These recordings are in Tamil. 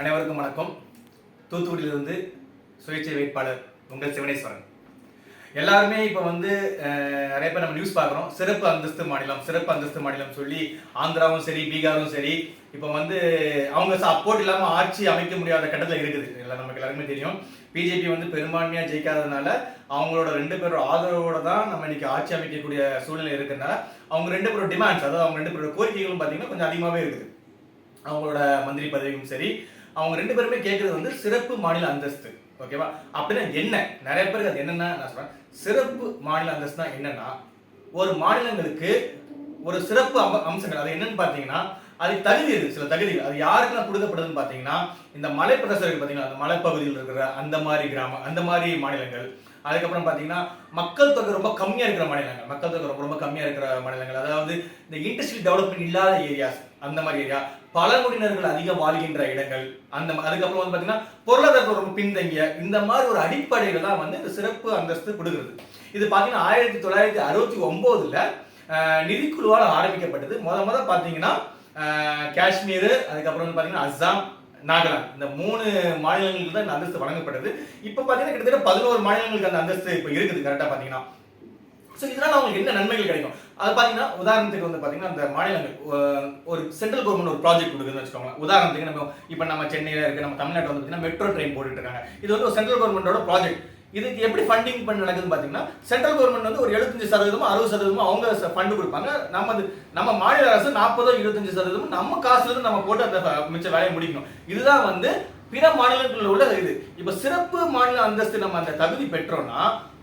அனைவருக்கும் வணக்கம். தூத்துக்குடியிலிருந்து சுயேட்சை வேட்பாளர் உங்கள் சிவனேஸ்வரன். எல்லாருமே இப்போ வந்து நிறைய பேர் நம்ம நியூஸ் பார்க்குறோம். சிறப்பு அந்தஸ்து மாநிலம் சிறப்பு அந்தஸ்து மாநிலம் சொல்லி ஆந்திராவும் சரி பீகாரும் சரி இப்போ வந்து அவங்க சப்போர்ட் இல்லாமல் ஆட்சி அமைக்க முடியாத கட்டத்தில் இருக்குது. எல்லாம் நமக்கு எல்லாருமே தெரியும். பிஜேபி வந்து பெரும்பான்மையாக ஜெயிக்காததுனால அவங்களோட ரெண்டு பேரோட ஆதரவோட தான் நம்ம இன்னைக்கு ஆட்சி அமைக்கக்கூடிய சூழ்நிலை இருக்கிறதுனால அவங்க ரெண்டு பேரோட டிமாண்ட்ஸ் அதாவது அவங்க ரெண்டு பேரோட கோரிக்கைகளும் பார்த்தீங்கன்னா கொஞ்சம் அதிகமாகவே இருக்குது. அவங்களோட மந்திரி பதவியும் சரி அவங்க ரெண்டு பேருமே கேட்கறது வந்து சிறப்பு மாநில அந்தஸ்து. ஓகேவா? அப்படின்னா என்ன? நிறைய பேருக்கு அது என்னன்னா நான் சொல்றேன். சிறப்பு மாநில அந்தஸ்துனா என்னன்னா ஒரு மாநிலங்களுக்கு ஒரு சிறப்பு அம்ப- அம்சங்கள். அது என்னன்னு பார்த்தீங்கன்னா அது தகுதி இருக்கு சில தகுதிகள். அது யாருக்கெல்லாம் கொடுக்கப்படுதுன்னு பார்த்தீங்கன்னா இந்த மலைப்பிரதேசம் பார்த்தீங்கன்னா அந்த மலைப்பகுதியில் இருக்கிற அந்த மாதிரி கிராமம் அந்த மாதிரி மாநிலங்கள். அதுக்கப்புறம் பார்த்தீங்கன்னா மக்கள் தொகை ரொம்ப கம்மியாக இருக்கிற மாநிலங்கள். மக்கள் தொகை ரொம்ப ரொம்ப கம்மியாக இருக்கிற மாநிலங்கள். அதாவது இந்த இண்டஸ்ட்ரியல் டெவலப்மெண்ட் இல்லாத ஏரியாஸ் அந்த மாதிரி ஏரியா. பழங்குடியினர்கள் அதிகம் வாழ்கின்ற இடங்கள். அந்த அதுக்கப்புறம் வந்து பார்த்தீங்கன்னா பொருளாதாரத்தில் ரொம்ப பின்தங்கிய இந்த மாதிரி ஒரு அடிப்படையில் தான் வந்து இந்த சிறப்பு அந்தஸ்து கொடுக்குறது. இது பார்த்தீங்கன்னா ஆயிரத்தி தொள்ளாயிரத்தி அறுபத்தி ஒம்போதில் நிதிக்குழுவால் ஆரம்பிக்கப்பட்டது. முத முத பார்த்தீங்கன்னா காஷ்மீர் அதுக்கப்புறம் வந்து பார்த்தீங்கன்னா அஸ்ஸாம் நாகாலாந்து. இந்த மூணு மாநிலங்களுக்கு தான் இந்த அந்தஸ்து வழங்கப்பட்டது. இப்போ பார்த்தீங்கன்னா கிட்டத்தட்ட பதினோரு மாநிலங்களுக்கு அந்த அந்தஸ்து இப்போ இருக்குது கரெக்டாக பார்த்தீங்கன்னா ஸோ இதனால் அவங்களுக்கு என்ன நன்மைகள் கிடைக்கும்? அது பார்த்தீங்கன்னா உதாரணத்துக்கு வந்து பார்த்தீங்கன்னா அந்த மாநிலங்கள். சென்ட்ரல் கவர்மெண்ட் ஒரு ப்ராஜெக்ட் கொடுக்குதுன்னு வச்சுக்கோங்களேன். உதாரணத்துக்கு நம்ம இப்போ நம்ம சென்னையில் இருக்குது நம்ம தமிழ்நாட்டில் வந்து பார்த்தீங்கன்னா மெட்ரோ ட்ரெயின் போட்டுட்டு இருக்காங்க இது வந்து ஒரு சென்ட்ரல் கவர்மெண்ட்டோட ப்ராஜெக்ட் இதுக்கு எப்படி ஃபண்டிங் பண்ண நடக்குதுன்னு பார்த்தீங்கன்னா சென்ட்ரல் கவர்மெண்ட் வந்து ஒரு எழுபத்தஞ்சு சதவீதமோ அறுபது சதவீதமோ அவங்க ஃபண்டு கொடுப்பாங்க. நம்ம நம்ம மாநில அரசு நாற்பதோ இருபத்தஞ்சு சதவீதமும் நம்ம காசுலேருந்து நம்ம போட்டு அந்த மிச்ச வேலையை முடிக்கணும். இதுதான் வந்து பிற மாநிலங்களில் உள்ள இது. இப்போ சிறப்பு மாநில அந்தஸ்து நம்ம அந்த தகுதி பெற்றோம்னா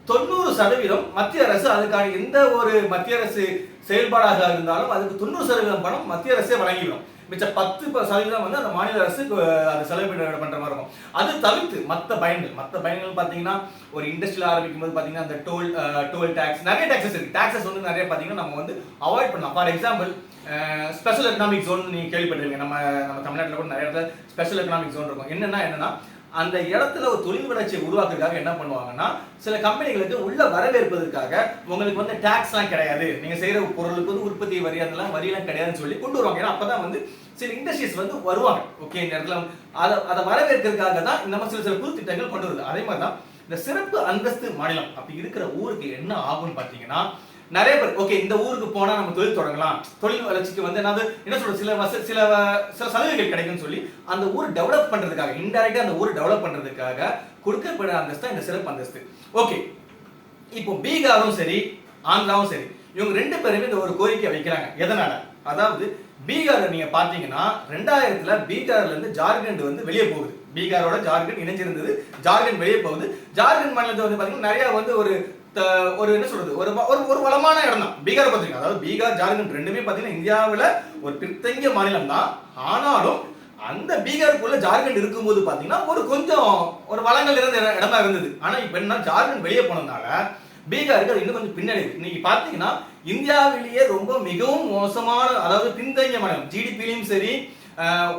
தொண்ணூறு சதவீதம் மத்திய அரசு அதுக்கான எந்த ஒரு மத்திய அரசு செயல்பாடாக இருந்தாலும் அதுக்கு தொண்ணூறு சதவீதம் பணம் மத்திய அரசே வழங்கிடும் மிச்ச பத்து ப- சதவீதம் வந்து அந்த மாநில அரசு அது செலவு பண்ற மாதிரி இருக்கும். அது தவிர்த்து மற்ற பயன்கள் மற்ற பயன்கள் பார்த்தீங்கன்னா ஒரு இண்டஸ்ட்ரியில் ஆரம்பிக்கும் போது பார்த்தீங்கன்னா அந்த டோல் டோல் டேக்ஸ் நிறைய டேக்ஸஸ் இருக்கு. டாக்ஸஸ் வந்து நிறைய பார்த்தீங்கன்னா நம்ம வந்து அவாய்ட் பண்ணலாம். For example special economic zone நீங்க கேள்விப்பட்டிருக்கீங்க நம்ம நம்ம தமிழ்நாட்டில் கூட நிறைய இடத்துல ஸ்பெஷல் எக்கனாமிக் ஜோன் இருக்கும். என்னன்னா என்னன்னா அந்த இடத்துல ஒரு தொழில் வளர்ச்சியை உருவாக்குறதுக்காக என்ன பண்ணுவாங்கன்னா சில கம்பெனிகளுக்கு உள்ள வரவேற்பதற்காக உங்களுக்கு வந்து டேக்ஸ்லாம் கிடையாது. நீங்க செய்யற பொருளுக்கு வந்து உற்பத்தி வரி அதெல்லாம் வரியெல்லாம் கிடையாதுன்னு சொல்லி கொண்டு வருவாங்க. ஏன்னா அப்பதான் வந்து சில இண்டஸ்ட்ரீஸ் வந்து வருவாங்க. ஓகே இந்த இடத்துல அதை அதை வரவேற்கிறதுக்காக தான் இந்த மாதிரி சில சில புது திட்டங்கள் கொண்டு வருது. அதே மாதிரி தான் இந்த சிறப்பு அந்தஸ்து மாநிலம் அப்படி இருக்கிற ஊருக்கு என்ன ஆகும்னு பார்த்தீங்கன்னா நிறைய பேர் ஓகே இந்த ஊருக்கு போனா நம்ம தொழில் தொடங்கலாம். தொழில் வளர்ச்சிக்கு வந்து என்னது என்ன சொல்றது சில வச சில சில சலுகைகள் கிடைக்கும்னு சொல்லி அந்த ஊர் டெவலப் பண்றதுக்காக இன்டெரக்டா அந்த ஊர் டெவலப் பண்றதுக்காக கொடுக்கப்படுற அந்தஸ்து தான் இந்த சிறப்பு அந்தஸ்து. ஓகே இப்போ பீகாரும் சரி ஆந்திராவும் சரி இவங்க ரெண்டு பேருமே இந்த ஒரு கோரிக்கை வைக்கிறாங்க. எதனால? அதாவது பீகாரில் நீங்க பாத்தீங்கன்னா ரெண்டாயிரத்துல பீகார்ல இருந்து ஜார்க்கண்ட் வந்து வெளியே போகுது. பீகாரோட ஜார்க்கண்ட் இணைஞ்சிருந்தது ஜார்க்கண்ட் வெளியே போகுது. ஜார்க்கண்ட் மாநிலத்தை வந்து பாத்தீங்கன்னா நிறைய வந்து ஒரு த- ஒரு என்ன சொல்றது ஒரு ஒரு ஒரு வளமான இடம் தான். பீகார் பாத்தீங்கன்னா அதாவது பீகார் ஜார்க்கண்ட் ரெண்டுமே பாத்தீங்கன்னா இந்தியாவில் ஒரு பிற்தங்கிய மாநிலம் தான். ஆனாலும் அந்த பீகாருக்குள்ள ஜார்க்கண்ட் இருக்கும்போது பாத்தீங்கன்னா ஒரு கொஞ்சம் ஒரு வளங்கள் இருந்த இடமா இருந்தது. ஆனா இப்ப என்ன ஜார்க்கண்ட் வெளியே போனதுனால பீகாருக்கு அது இன்னும் கொஞ்சம் பின்னணி. இருக்கு. இன்னைக்கு பாத்தீங்கன்னா இந்தியாவிலேயே ரொம்ப மிகவும் மோசமான அதாவது பின்தங்கிய மாநிலம் ஜிடிபிலையும் சரி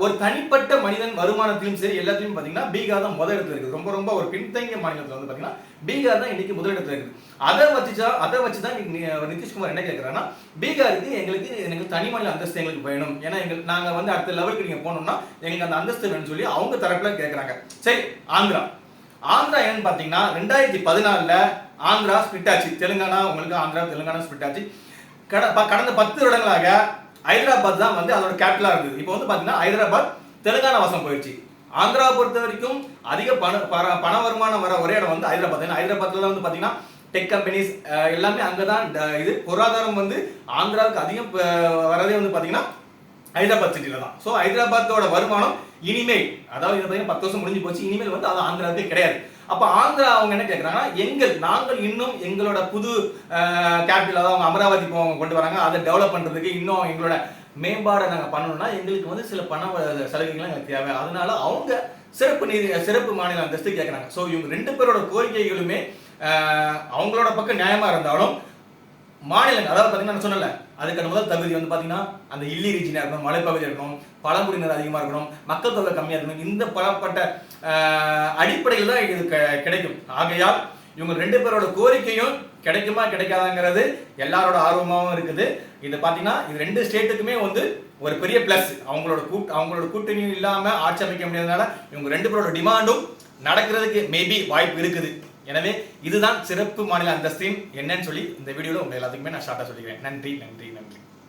ஒரு தனிப்பட்ட மனிதன் வருமானத்திலும் சரி எல்லாத்திலும் பாத்தீங்கன்னா பீகார் தான் முதல் இடத்துல இருக்குது. ரொம்ப ரொம்ப ஒரு பின்தங்கிய மாநிலத்தில் வந்து பாத்தீங்கன்னா பீகார் தான் இன்னைக்கு முதல் இடத்துல இருக்குது. அதை வச்சுச்சா அதை வச்சு தான் இன்னைக்கு நிதிஷ்குமார் என்ன கேட்கறாருன்னா பீகாருக்கு எங்களுக்கு எங்களுக்கு தனி மாநில அந்தஸ்து எங்களுக்கு வேணும். ஏன்னா எங்களுக்கு நாங்க வந்து அடுத்த லெவலுக்கு நீங்க போனோம்னா எங்களுக்கு அந்த அந்தஸ்து வேணும்னு சொல்லி அவங்க தரப்புல கேட்குறாங்க சரி ஆந்திரா. ஆந்திரா என்னன்னு பாத்தீங்கன்னா ரெண்டாயிரத்தி பதினாலுல ஆந்திரா ஸ்பிட் ஆச்சு. தெலுங்கானா உங்களுக்கு ஆந்திரா தெலுங்கானா ஸ்பிட் ஆச்சு. கட- கடந்த பத்து வருடங்களாக ஹைதராபாத் தான் வந்து அதோட கேபிட்டலாக இருந்தது இப்போ வந்து பார்த்தீங்கன்னா ஹைதராபாத் தெலுங்கானா வசம் போயிடுச்சு. ஆந்திராவை பொறுத்த வரைக்கும் அதிக பண பண- பண வருமானம் வர ஒரே இடம் வந்து ஹைதராபாத். ஏன்னா ஹைதராபாத்ல வந்து பார்த்தீங்கன்னா டெக் கம்பெனிஸ் எல்லாமே அங்கதான் ட- இது பொருளாதாரம் வந்து ஆந்திராவுக்கு அதிகம் வரதே வந்து பார்த்தீங்கன்னா ஹைதராபாத் சிட்டியில் தான். ஸோ ஹைதராபாத்தோட வருமானம் இனிமேல் அதாவது இது பார்த்தீங்கன்னா பத்து வருஷம் முடிஞ்சு போச்சு. இனிமேல் வந்து அது ஆந்திராவுக்கே கிடையாது. அப்போ ஆந்திரா அவங்க என்ன கேட்குறாங்கன்னா எங்கள் நாங்கள் இன்னும் எங்களோட புது கேபிட்டல் அதாவது அவங்க அமராவதி அவங்க கொண்டு வராங்க. அதை டெவலப் பண்ணுறதுக்கு இன்னும் எங்களோட மேம்பாடை நாங்கள் பண்ணணும்னா எங்களுக்கு வந்து சில பண சலுகைகள்லாம் எங்களுக்கு தேவை. அதனால அவங்க சிறப்பு நீதி சிறப்பு மாநில அந்தஸ்து கேட்குறாங்க ஸோ இவங்க ரெண்டு பேரோட கோரிக்கைகளுமே அவங்களோட பக்கம் நியாயமா இருந்தாலும் மாநிலங்கள் அதாவது பார்த்தீங்கன்னா நான் சொன்னல அதுக்கான முதல் தகுதி வந்து பார்த்தீங்கன்னா அந்த இல்லி ரீஜினாக இருக்கணும் மலைப்பகுதி இருக்கணும் பழங்குடியினர் அதிகமாக இருக்கணும் மக்கள் தொகை கம்மியாக இருக்கணும் இந்த பலப்பட்ட அடிப்படையில் தான் இது க- கிடைக்கும். ஆகையால் இவங்க ரெண்டு பேரோட கோரிக்கையும் கிடைக்குமா கிடைக்காதாங்கிறது எல்லாரோட ஆர்வமாகவும் இருக்குது. இது பார்த்தீங்கன்னா இது ரெண்டு ஸ்டேட்டுக்குமே வந்து ஒரு பெரிய பிளஸ் அவங்களோட கூட் அவங்களோட கூட்டணியும் இல்லாமல் ஆட்சி அமைக்க முடியாதனால இவங்க ரெண்டு பேரோட டிமாண்டும் நடக்கிறதுக்கு மேபி வாய்ப்பு இருக்குது. எனவே இதுதான் சிறப்பு மாநில அந்தஸ்தின் என்னன்னு சொல்லி இந்த வீடியோவில் உங்கள் எல்லாத்துக்குமே நான் ஷார்ட்டாக சொல்லிக்கிறேன். நன்றி நன்றி நன்றி.